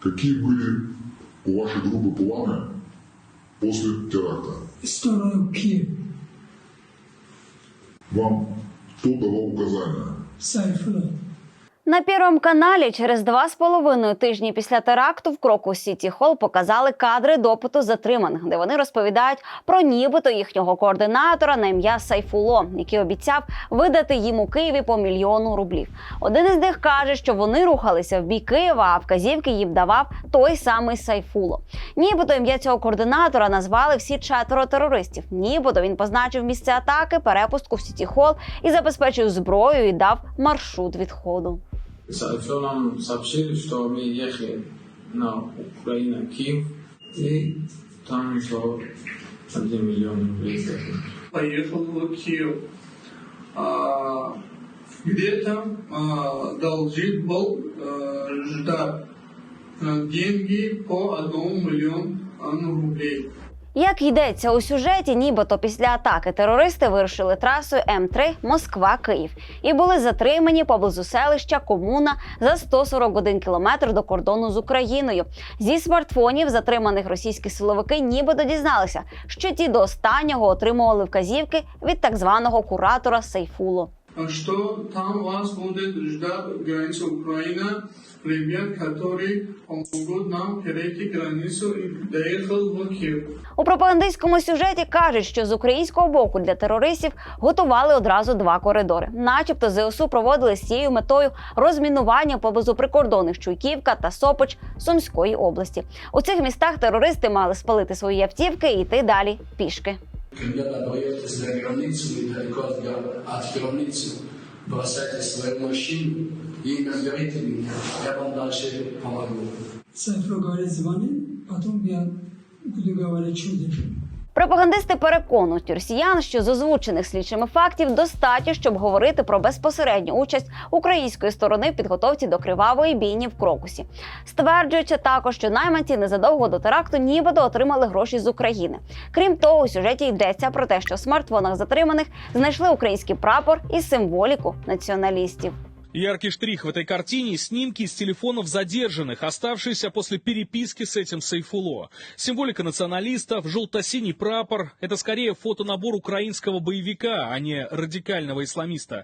Какие были у вашей группы планы после теракта? сторону Киев, Вам кто давал указания? Сайфулlah. На Первому каналі через два з половиною тижні після теракту в Кроку Сіті Холл показали кадри допиту затриманих, де вони розповідають про нібито їхнього координатора на ім'я Сайфуло, який обіцяв видати їм у Києві по мільйону рублів. Один із них каже, що вони рухалися в бік Києва, а вказівки їм давав той самий Сайфуло. Нібито ім'я цього координатора назвали всі четверо терористів. Нібито він позначив місце атаки, перепустку в Сіті Холл і забезпечив зброю і дав маршрут відходу. Сайфо нам сообщили, что мы ехали на Украину, Киев, и там что 1 миллион рублей поехал в Киев. А, где-то а, должен был а, ждать а, деньги по одному миллиону рублей. Як йдеться у сюжеті, нібито після атаки терористи вирушили трасою М3 Москва-Київ і були затримані поблизу селища Комуна за 141 кілометр до кордону з Україною. Зі смартфонів затриманих російські силовики нібито дізналися, що ті до останнього отримували вказівки від так званого куратора Сейфуло. Что там вас будет ждать граница Украины, ребят, которые помогут нам перейти границу и доехал в Киев. У пропагандистському сюжеті кажуть, що з українського боку для терористів готували одразу два коридори. Начебто ЗСУ проводили з цією метою розмінування поблизу прикордонних Чуйківка та Сопоч Сумської області. У цих містах терористи мали спалити свої автівки і йти далі пішки. Ребята, боитесь за границу недалеко от, гра- от границы, бросайте свою машину и наберите меня. Я вам дальше помогу. Сайфулlah говорит, звони, потом я буду говорить чудо. Пропагандисти переконують росіян, що з озвучених слідчими фактів достатньо, щоб говорити про безпосередню участь української сторони в підготовці до кривавої бійні в Крокусі. Стверджуючи також, що найманці незадовго до теракту нібито отримали гроші з України. Крім того, у сюжеті йдеться про те, що в смартфонах затриманих знайшли український прапор і символіку націоналістів. Яркий штрих в этой картине – снимки с телефонов задержанных, оставшиеся после переписки с этим Сайфуло. Символика националистов, желто-синий прапор – это скорее фотонабор украинского боевика, а не радикального исламиста.